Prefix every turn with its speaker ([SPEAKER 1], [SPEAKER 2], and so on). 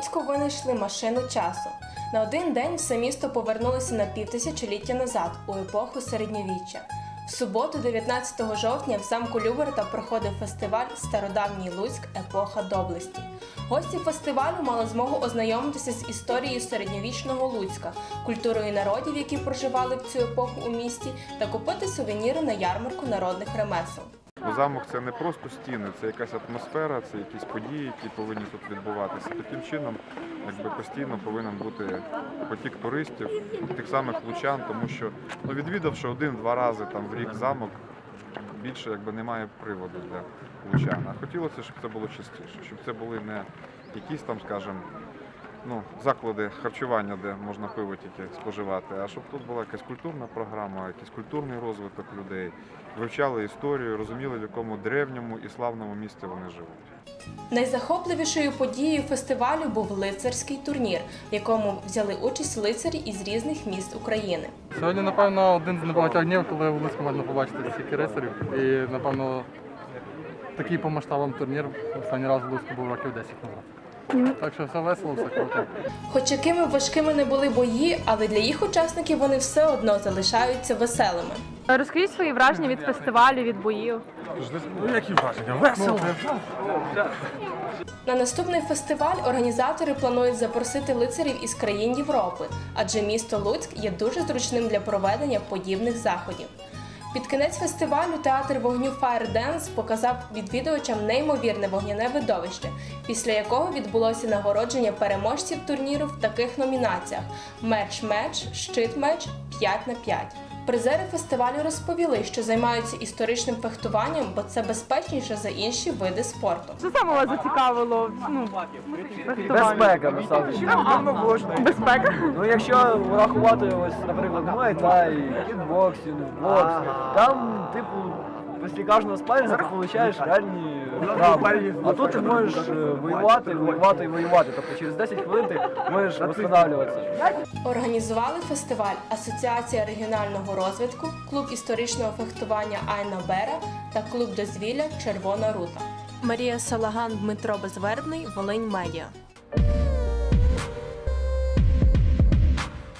[SPEAKER 1] Луцьку винайшли машину часу. На один день все місто повернулося на півтисячоліття назад, у епоху середньовіччя. В суботу, 19 жовтня, в замку Люберта проходив фестиваль Стародавній Луцьк Епоха доблесті. Гості фестивалю мали змогу ознайомитися з історією середньовічного Луцька, культурою народів, які проживали в цю епоху у місті, та купити сувеніри на ярмарку народних ремесел.
[SPEAKER 2] Бо замок це не просто стіни, це якась атмосфера, це якісь події, які повинні тут відбуватися. Таким чином, якби постійно повинен бути потік туристів, тих самих лучан, тому що ну, відвідавши один-два рази там в рік замок, більше якби немає приводу для лучан. А хотілося, щоб це було частіше, щоб це були не якісь там, скажімо, ну, заклади харчування, де можна пиво тільки споживати, а щоб тут була якась культурна програма, якийсь культурний розвиток людей, вивчали історію, розуміли, в якому древньому і славному місті вони живуть.
[SPEAKER 1] Найзахопливішою подією фестивалю був лицарський турнір, в якому взяли участь лицарі із різних міст України.
[SPEAKER 3] Сьогодні, напевно, один з небагатьох днів, коли в Луцьку можна побачити стільки рицарів. І, напевно, такий по масштабам турнір останній раз в Луцьку був років 10 назад. Так що все весело, все круто.
[SPEAKER 1] Хоч якими важкими не були бої, але для їх учасників вони все одно залишаються веселими.
[SPEAKER 4] Розкажіть свої враження від фестивалю, від боїв.
[SPEAKER 5] Ну, які враження? Весело.
[SPEAKER 1] На наступний фестиваль організатори планують запросити лицарів із країн Європи, адже місто Луцьк є дуже зручним для проведення подібних заходів. Під кінець фестивалю театр вогню Fire Dance показав відвідувачам неймовірне вогняне видовище, після якого відбулося нагородження переможців турніру в таких номінаціях: Меч-меч, щит-меч, 5 на 5. Призери фестивалю розповіли, що займаються історичним фехтуванням, бо це безпечніше за інші види спорту.
[SPEAKER 4] Що саме вас зацікавило? Ну, фехтування?
[SPEAKER 6] Безпека, насправді.
[SPEAKER 4] Безпека.
[SPEAKER 6] Ну, якщо рахувати ось, наприклад, муай-тай, кікбоксинг, бокс, там, типу, після кожного спаррингу ти получаєш реальні травми. А тут ти можеш е, воювати, воювати і воювати. Тобто через 10 хвилин ти можеш восстанавливатися.
[SPEAKER 1] Організували фестиваль Асоціація регіонального розвитку, клуб історичного фехтування Айна Бера та клуб дозвілля Червона рута. Марія Салаган, Дмитро Безвербний, Волинь Медіа.